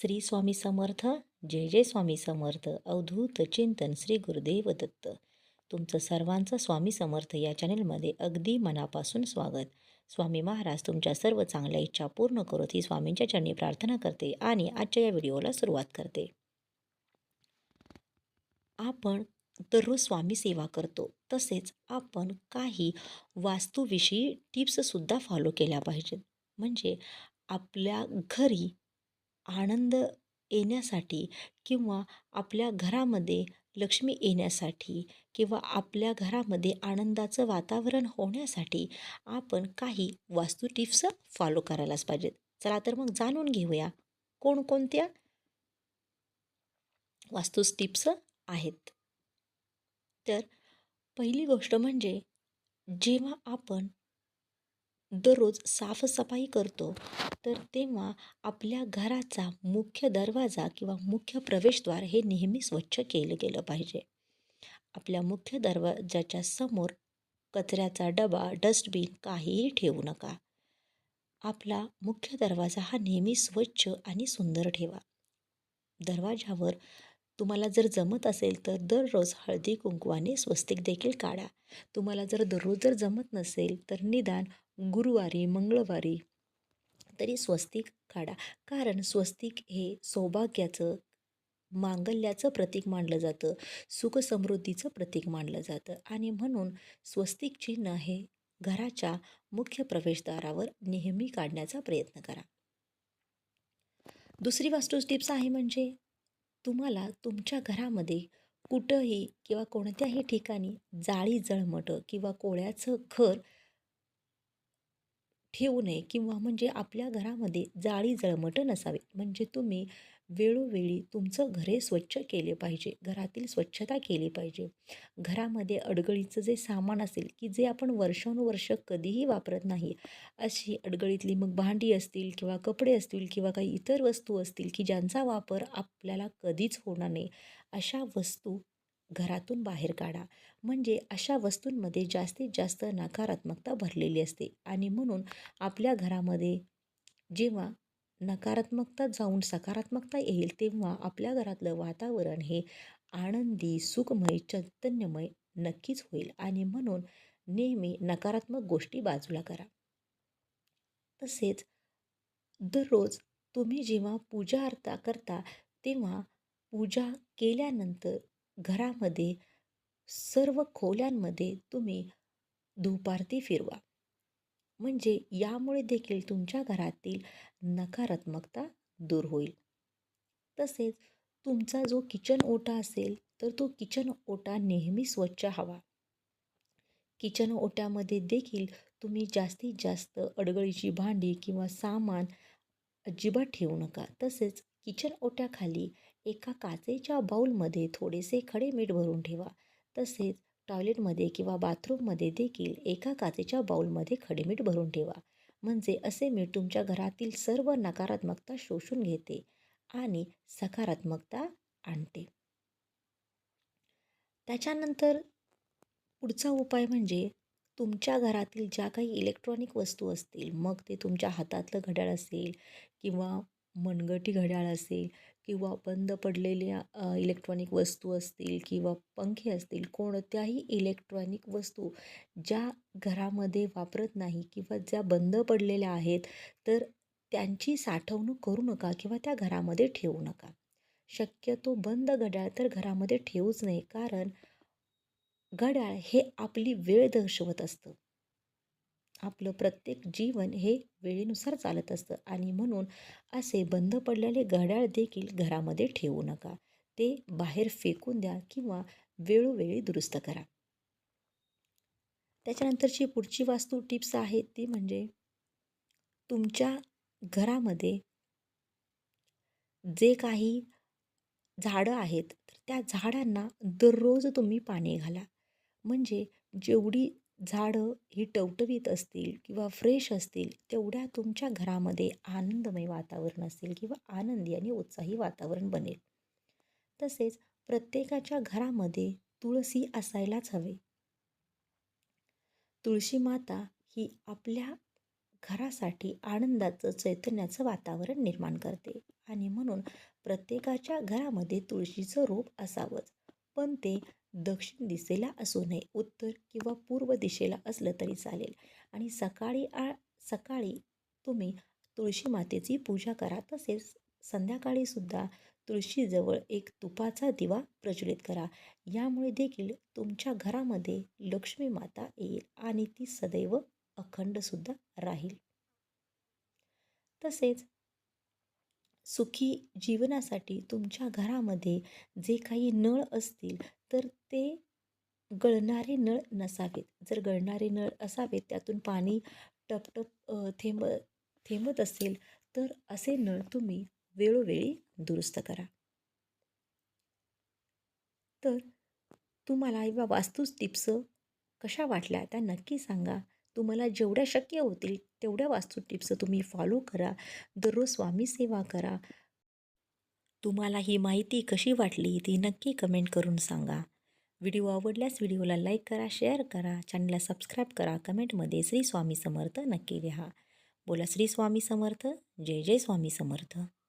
श्री स्वामी समर्थ जय जय स्वामी समर्थ अवधूत चिंतन श्री गुरुदेव दत्त. तुमचं सर्वांचं स्वामी समर्थ या चॅनलमध्ये अगदी मनापासून स्वागत. स्वामी महाराज तुमच्या सर्व चांगल्या इच्छा पूर्ण करत ही स्वामींच्या चरणी प्रार्थना करते आणि आजच्या या व्हिडिओला सुरुवात करते. आपण दररोज स्वामी सेवा करतो तसेच आपण काही वास्तूविषयी टिप्ससुद्धा फॉलो केल्या पाहिजेत. म्हणजे आपल्या घरी आनंद येण्यासाठी किंवा आपल्या घरामध्ये लक्ष्मी येण्यासाठी किंवा आपल्या घरामध्ये आनंदाचं वातावरण होण्यासाठी आपण काही वास्तू टिप्स फॉलो करायलाच पाहिजेत. चला तर मग जाणून घेऊया कोणकोणत्या वास्तू टिप्स आहेत. तर पहिली गोष्ट म्हणजे जेव्हा आपण दररोज साफसफाई करतो तर तेव्हा आपल्या घराचा मुख्य दरवाजा किंवा मुख्य प्रवेशद्वार हे नेहमी स्वच्छ केलं गेलं पाहिजे. आपल्या मुख्य दरवाजाच्या समोर कचऱ्याचा डबा डस्टबिन काहीही ठेवू नका. आपला मुख्य दरवाजा हा नेहमी स्वच्छ आणि सुंदर ठेवा. दरवाजावर तुम्हाला जर जमत असेल तर दररोज हळदी कुंकवाने स्वस्तिक देखील काढा. तुम्हाला जर दररोज जर जमत नसेल तर निदान गुरुवारी मंगळवारी तरी स्वस्तिक काढा. कारण स्वस्तिक हे सौभाग्याचं मांगल्याचं प्रतीक मानलं जातं. सुखसमृद्धीचं प्रतीक मानलं जातं. आणि म्हणून स्वस्तिक चिन्ह हे घराच्या मुख्य प्रवेशद्वारावर नेहमी काढण्याचा प्रयत्न करा. दुसरी वास्तू टिप्स आहे म्हणजे तुम्हाला तुमच्या घरामध्ये कुठंही किंवा कोणत्याही ठिकाणी जाळी जळमटं किंवा कोळ्याचं घर ठेवू नये किंवा म्हणजे आपल्या घरामध्ये जाळी जळमटं नसावे. म्हणजे तुम्ही वेळोवेळी तुमचं घरे स्वच्छ केले पाहिजे घरातील स्वच्छता केली पाहिजे. घरामध्ये अडगळीचं जे सामान असेल की जे आपण वर्षानुवर्ष कधीही वापरत नाही अशी अडगळीतली मग भांडी असतील किंवा कपडे असतील किंवा काही इतर वस्तू असतील की ज्यांचा वापर आपल्याला कधीच होणार नाही अशा वस्तू घरातून बाहेर काढा. म्हणजे अशा वस्तूंमध्ये जास्तीत जास्त नकारात्मकता भरलेली असते. आणि म्हणून आपल्या घरामध्ये जेव्हा नकारात्मकता जाऊन सकारात्मकता येईल तेव्हा आपल्या घरातलं वातावरण हे आनंदी सुखमय चैतन्यमय नक्कीच होईल. आणि म्हणून नेहमी नकारात्मक गोष्टी बाजूला करा. तसेच दररोज तुम्ही जेव्हा पूजा अर्था करता तेव्हा पूजा केल्यानंतर घरामध्ये सर्व खोल्यांमध्ये तुम्ही धूपारती फिरवा. म्हणजे यामुळे देखील तुमच्या घरातील नकारात्मकता दूर होईल. तसेच तुमचा जो किचन ओटा असेल तर तो किचन ओटा नेहमी स्वच्छ हवा. किचन ओट्यामध्ये देखील तुम्ही जास्तीत जास्त अडगळीची भांडी किंवा सामान अजिबात ठेवू नका. तसेच किचन ओट्याखाली एका काचेच्या बाऊलमध्ये थोडेसे खडे मीठ भरून ठेवा. तसेच टॉयलेटमध्ये किंवा बाथरूममध्ये देखील एका काचेच्या बाऊलमध्ये खडे मीठ भरून ठेवा. म्हणजे असे मीठ तुमच्या घरातील सर्व नकारात्मकता शोषून घेते आणि सकारात्मकता आणते. त्याच्यानंतर पुढचा उपाय म्हणजे तुमच्या घरातील ज्या काही इलेक्ट्रॉनिक वस्तू असतील मग ते तुमच्या हातातलं घड्याळ असेल किंवा मनगटी घड्याळ असेल किंवा बंद पडलेल्या इलेक्ट्रॉनिक वस्तू असतील किंवा पंखे असतील कोणत्याही इलेक्ट्रॉनिक वस्तू ज्या घरामध्ये वापरत नाही किंवा ज्या बंद पडलेल्या आहेत तर त्यांची साठवणूक करू नका किंवा त्या घरामध्ये ठेवू नका. शक्यतो बंद घड्याळ तर घरामध्ये ठेवूच नाही कारण घड्याळ हे आपली वेळ दर्शवत असतं. आपलं प्रत्येक जीवन हे वेळेनुसार चालत असतं आणि म्हणून असे बंद पडलेले घड्याळ देखील घरामध्ये ठेवू नका. ते बाहेर फेकून द्या किंवा वेळोवेळी दुरुस्त करा. त्याच्यानंतरची पुढची वास्तू टिप्स आहे ती म्हणजे तुमच्या घरामध्ये जे काही झाडं आहेत तर त्या झाडांना दररोज तुम्ही पाणी घाला. म्हणजे जेवढी झाडं ही टवटवीत असतील किंवा फ्रेश असतील तेवढ्या तुमच्या घरामध्ये आनंदमय वातावरण असेल किंवा आनंदी आणि उत्साही वातावरण बनेल. तसेच प्रत्येकाच्या घरामध्ये तुळशी असायलाच हवे. तुळशी माता ही आपल्या घरासाठी आनंदाचं चैतन्याचं वातावरण निर्माण करते आणि म्हणून प्रत्येकाच्या घरामध्ये तुळशीचं रोप असावंच पण ते दक्षिण दिशेला असू नये. उत्तर किंवा पूर्व दिशेला असलं तरी चालेल. आणि सकाळी आ सकाळी तुम्ही तुळशी मातेची पूजा करा. तसेच संध्याकाळीसुद्धा तुळशीजवळ एक तुपाचा दिवा प्रज्वलित करा. यामुळे देखील तुमच्या घरामध्ये लक्ष्मी माता येईल आणि ती सदैव अखंडसुद्धा राहील. तसेच सुखी जीवनासाठी तुमच्या घरामध्ये जे काही नळ असतील तर ते गळणारे नळ नसावेत. जर गळणारे नळ असावेत त्यातून पाणी टपटप थेंब थेंबत असेल तर असे नळ तुम्ही वेळोवेळी दुरुस्त करा. तर तुम्हाला या वास्तूच टिप्स कशा वाटल्या त्या नक्की सांगा. तुम्हाला जेवढ्या शक्य होतील तेवढ्या वास्तू टिप्स तुम्ही फॉलो करा. दररोज स्वामी सेवा करा. तुम्हाला ही माहिती कशी वाटली ती नक्की कमेंट करून सांगा. व्हिडिओ आवडल्यास व्हिडिओला लाईक करा शेअर करा. चॅनलला सबस्क्राईब करा. कमेंटमध्ये श्री स्वामी समर्थ नक्की लिहा. बोला श्री स्वामी समर्थ. जय जय स्वामी समर्थ.